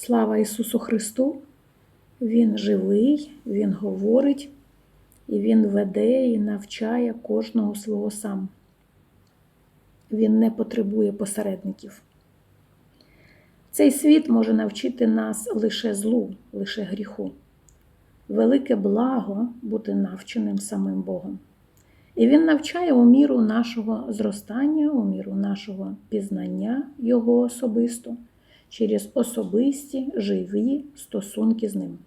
Слава Ісусу Христу! Він живий, Він говорить, і Він веде і навчає кожного свого сам. Він не потребує посередників. Цей світ може навчити нас лише злу, лише гріху. Велике благо бути навченим самим Богом. І Він навчає у міру нашого зростання, у міру нашого пізнання Його особисто, через особисті живі стосунки з ним.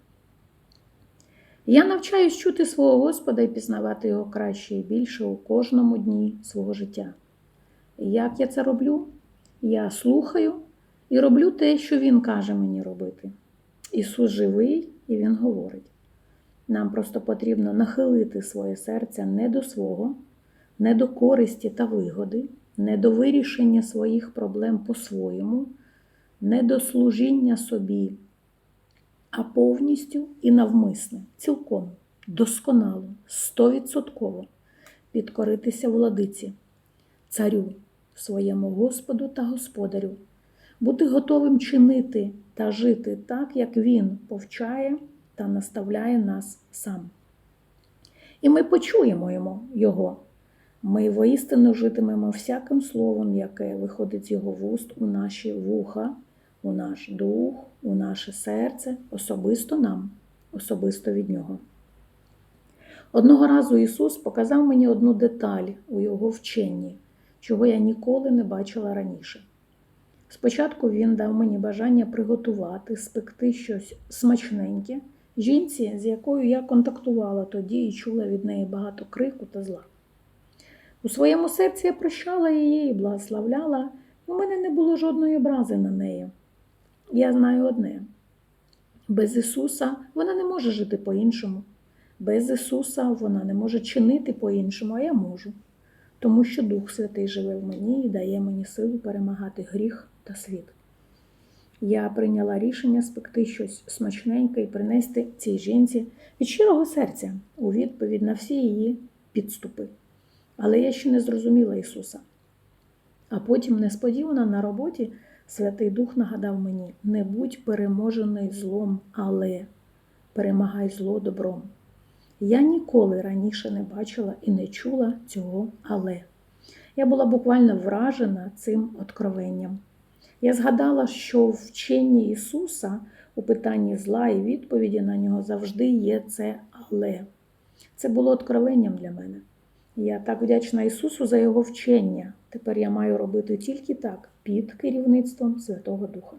Я навчаюсь чути свого Господа і пізнавати його краще і більше у кожному дні свого життя. Як я це роблю? Я слухаю і роблю те, що Він каже мені робити. Ісус живий і Він говорить. Нам просто потрібно нахилити своє серце не до свого, не до користі та вигоди, не до вирішення своїх проблем по-своєму, не до служіння собі, а повністю і навмисне, цілком, досконало, стовідсотково підкоритися владиці, царю, своєму Господу та Господарю, бути готовим чинити та жити так, як Він повчає та наставляє нас сам. І ми почуємо Його. Ми воістину житимемо всяким словом, яке виходить з Його вуст у наші вуха, у наш дух, у наше серце, особисто нам, особисто від Нього. Одного разу Ісус показав мені одну деталь у Його вченні, чого я ніколи не бачила раніше. Спочатку Він дав мені бажання приготувати, спекти щось смачненьке жінці, з якою я контактувала тоді і чула від неї багато крику та зла. У своєму серці я прощала її і благословляла, у мене не було жодної образи на неї. Я знаю одне: без Ісуса вона не може жити по-іншому. Без Ісуса вона не може чинити по-іншому, а я можу, тому що Дух Святий живе в мені і дає мені силу перемагати гріх та світ. Я прийняла рішення спекти щось смачненьке і принести цій жінці від щирого серця у відповідь на всі її підступи. Але я ще не зрозуміла Ісуса. А потім, несподівано на роботі, Святий Дух нагадав мені: не будь переможений злом, але перемагай зло добром. Я ніколи раніше не бачила і не чула цього але. Я була буквально вражена цим откровенням. Я згадала, що в вченні Ісуса у питанні зла і відповіді на нього завжди є це але. Це було откровенням для мене. Я так вдячна Ісусу за Його вчення. Тепер я маю робити тільки так, під керівництвом Святого Духа.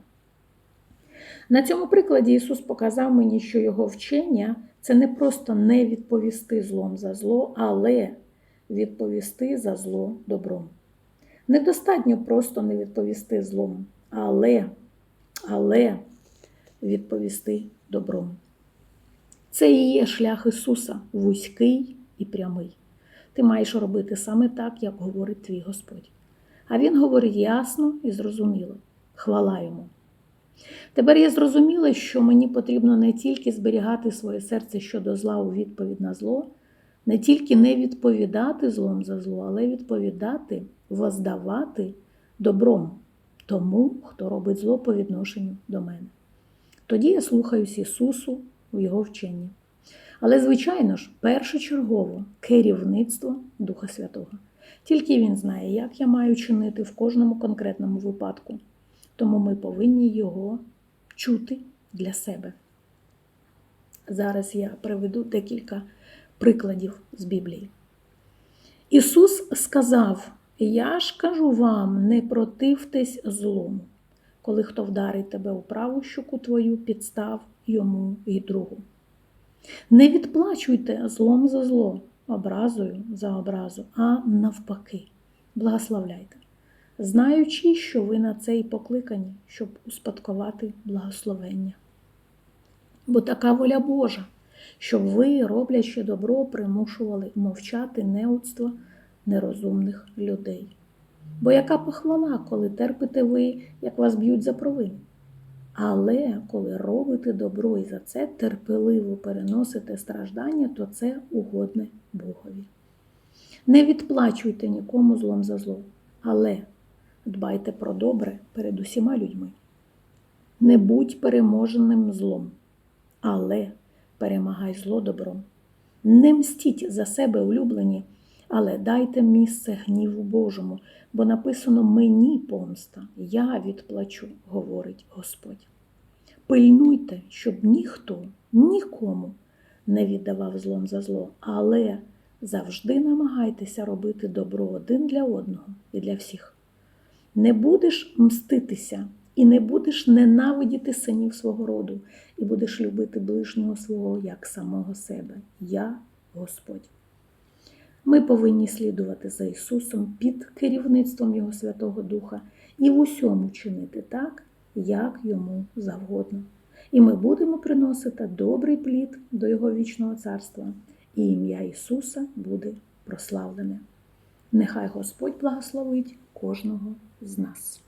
На цьому прикладі Ісус показав мені, що Його вчення це не просто не відповісти злом за зло, але відповісти за зло добром. Недостатньо просто не відповісти злом, але, але відповісти добром. Це і є шлях Ісуса, вузький і прямий. Ти маєш робити саме так, як говорить твій Господь. А Він говорить ясно і зрозуміло. Хвала йому. Тепер я зрозуміла, що мені потрібно не тільки зберігати своє серце щодо зла у відповідь на зло, не тільки не відповідати злом за зло, але відповідати, воздавати добром тому, хто робить зло по відношенню до мене. Тоді я слухаюсь Ісусу в Його вченні. Але, звичайно ж, першочергово керівництво Духа Святого. Тільки Він знає, як я маю чинити в кожному конкретному випадку. Тому ми повинні його чути для себе. Зараз я приведу декілька прикладів з Біблії. Ісус сказав: Я ж кажу вам, не противтесь злому. Коли хто вдарить тебе у праву щуку твою, підстав йому і другу. Не відплачуйте злом за зло, образою за образу, а навпаки, благословляйте, знаючи, що ви на це й покликані, щоб успадкувати благословення. Бо така воля Божа, щоб ви, роблячи добро, примушували мовчати неудство нерозумних людей. Бо яка похвала, коли терпите ви, як вас б'ють за провину? Але коли робите добро і за це терпеливо переносите страждання, то це угодне Богові. Не відплачуйте нікому злом за зло, але дбайте про добре перед усіма людьми. Не будь переможеним злом, але перемагай зло добром. Не мстіть за себе улюблені, але дайте місце гніву Божому, бо написано мені помста, я відплачу, говорить Господь. Пильнуйте, щоб ніхто нікому не віддавав злом за зло, але завжди намагайтеся робити добро один для одного і для всіх. Не будеш мститися і не будеш ненавидіти синів свого роду, і будеш любити ближнього свого як самого себе. Я Господь. Ми повинні слідувати за Ісусом під керівництвом Його Святого Духа і в усьому чинити так, як йому завгодно. І ми будемо приносити добрий плід до Його вічного царства, і ім'я Ісуса буде прославлене. Нехай Господь благословить кожного з нас.